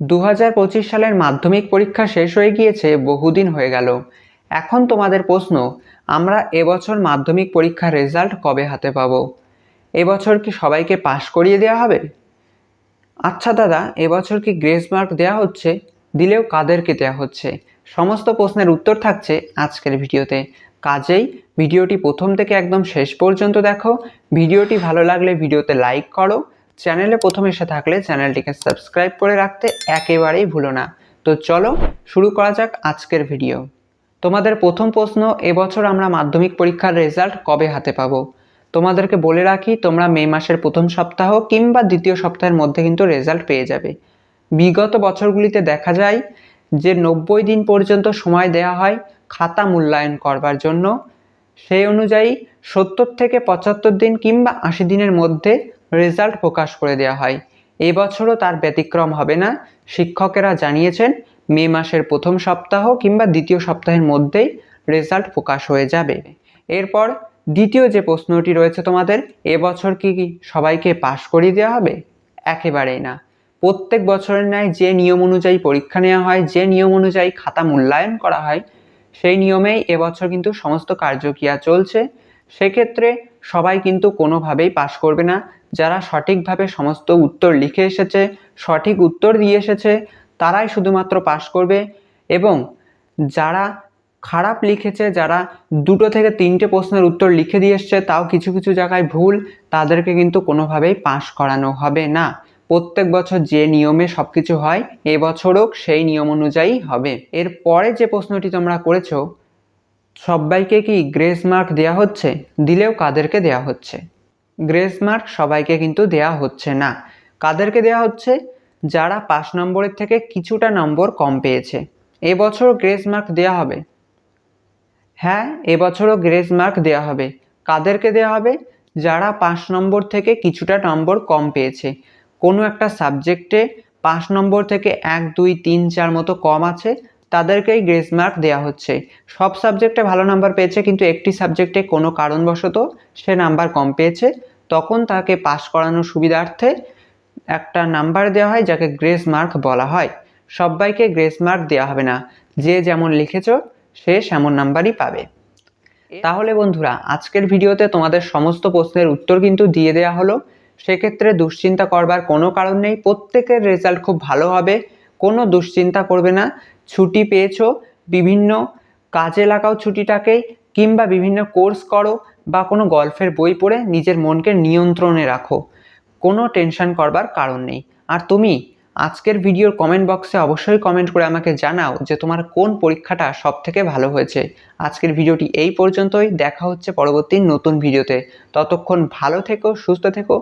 দু হাজার পঁচিশ সালের মাধ্যমিক পরীক্ষা শেষ হয়ে গিয়েছে, বহুদিন হয়ে গেল। এখন তোমাদের প্রশ্ন, আমরা এবছর মাধ্যমিক পরীক্ষার রেজাল্ট কবে হাতে পাবো? এবছর কি সবাইকে পাশ করিয়ে দেওয়া হবে? আচ্ছা দাদা, এবছর কি গ্রেস মার্ক দেওয়া হচ্ছে? দিলেও কাদেরকে দেওয়া হচ্ছে? সমস্ত প্রশ্নের উত্তর থাকছে আজকের ভিডিওতে। কাজেই ভিডিওটি প্রথম থেকে একদম শেষ পর্যন্ত দেখো। ভিডিওটি ভালো লাগলে ভিডিওতে লাইক করো চ্যানেলে প্রথম এসে থাকলে চ্যানেলটিকে সাবস্ক্রাইব করে রাখতে একেবারেই ভুলো না। তো চলো শুরু করা যাক আজকের ভিডিও। তোমাদের প্রথম প্রশ্ন, এবছর আমরা মাধ্যমিক পরীক্ষার রেজাল্ট কবে হাতে পাবো? তোমাদেরকে বলে রাখি, তোমরা মে মাসের প্রথম সপ্তাহ কিংবা দ্বিতীয় সপ্তাহের মধ্যে কিন্তু রেজাল্ট পেয়ে যাবে। বিগত বছরগুলিতে দেখা যায় যে নব্বই দিন পর্যন্ত সময় দেওয়া হয় খাতা মূল্যায়ন করবার জন্য। সেই অনুযায়ী সত্তর থেকে পঁচাত্তর দিন কিংবা আশি দিনের মধ্যে রেজাল্ট প্রকাশ করে দেওয়া হয়। এবছরও তার ব্যতিক্রম হবে না। শিক্ষকেরা জানিয়েছেন, মে মাসের প্রথম সপ্তাহ কিংবা দ্বিতীয় সপ্তাহের মধ্যেই রেজাল্ট প্রকাশ হয়ে যাবে। এরপর দ্বিতীয় যে প্রশ্নটি রয়েছে তোমাদের এবছর কি সবাইকে পাশ করিয়ে দেওয়া হবে? একেবারেই না। প্রত্যেক বছরের ন্যায় যে নিয়ম অনুযায়ী পরীক্ষা নেওয়া হয়, যে নিয়ম অনুযায়ী খাতা মূল্যায়ন করা হয়, সেই নিয়মেই এবছর কিন্তু সমস্ত কার্যক্রিয়া চলছে। সেক্ষেত্রে সবাই কিন্তু কোনোভাবেই পাশ করবে না। যারা সঠিকভাবে সমস্ত উত্তর লিখে এসেছে, সঠিক উত্তর দিয়ে এসেছে, তারাই শুধুমাত্র পাশ করবে এবং যারা খারাপ লিখেছে, যারা দুটো থেকে তিনটে প্রশ্নের উত্তর লিখে দিয়ে এসছে, তাও কিছু কিছু জায়গায় ভুল, তাদেরকে কিন্তু কোনোভাবেই পাশ করানো হবে না। প্রত্যেক বছর যে নিয়মে সব কিছু হয় এবছরও সেই নিয়ম অনুযায়ী হবে। এর পরে যে প্রশ্নটি তোমরা করেছ সবাইকে কি গ্রেস মার্ক দেওয়া হচ্ছে? দিলেও কাদেরকে দেওয়া হচ্ছে? গ্রেস মার্ক সবাইকে কিন্তু দেওয়া হচ্ছে না। কাদেরকে দেওয়া হচ্ছে? যারা পাঁচ নম্বরের থেকে কিছুটা নম্বর কম পেয়েছে। এবছর গ্রেস মার্ক দেওয়া হবে। হ্যাঁ এবছরও গ্রেস মার্ক দেওয়া হবে। কাদেরকে দেওয়া হবে? যারা পাঁচ নম্বর থেকে কিছুটা নম্বর কম পেয়েছে। কোনো একটা সাবজেক্টে পাঁচ নম্বর থেকে এক, দুই, তিন, চার মতো কম আছে। তাদেরকেই গ্রেস মার্ক দেওয়া হচ্ছে। সব সাবজেক্টে ভালো নাম্বার পেয়েছে কিন্তু একটি সাবজেক্টে কোনো কারণবশত সে নাম্বার কম পেয়েছে। তখন তাকে পাস করানোর সুবিধার্থে একটা নাম্বার দেওয়া হয় যাকে গ্রেস মার্ক বলা হয়। সবাইকে গ্রেস মার্ক দেওয়া হবে না। যে যেমন লিখেছ সে সেমন নাম্বারই পাবে। তাহলে বন্ধুরা আজকের ভিডিওতে তোমাদের সমস্ত প্রশ্নের উত্তর কিন্তু দিয়ে দেওয়া হলো। সেক্ষেত্রে দুশ্চিন্তা করবার কোনো কারণ নেই। প্রত্যেকের রেজাল্ট খুব ভালো হবে। কোনো দুশ্চিন্তা করবে না। ছুটি পেয়েছ, বিভিন্ন কাজে লাগাও ছুটিটাকে, কিংবা বিভিন্ন কোর্স করো, বা কোনো গল্পের বই পড়ে নিজের মনকে নিয়ন্ত্রণে রাখো। কোনো টেনশন করবার কারণ নেই। আর তুমি, আজকের ভিডিওর কমেন্ট বক্সে অবশ্যই কমেন্ট করে আমাকে জানাও যে তোমার কোন পরীক্ষাটা সব থেকে ভালো হয়েছে। আজকের ভিডিওটি এই পর্যন্তই। দেখা হচ্ছে পরবর্তী নতুন ভিডিওতে। ততক্ষণ ভালো থেকো, সুস্থ থেকো।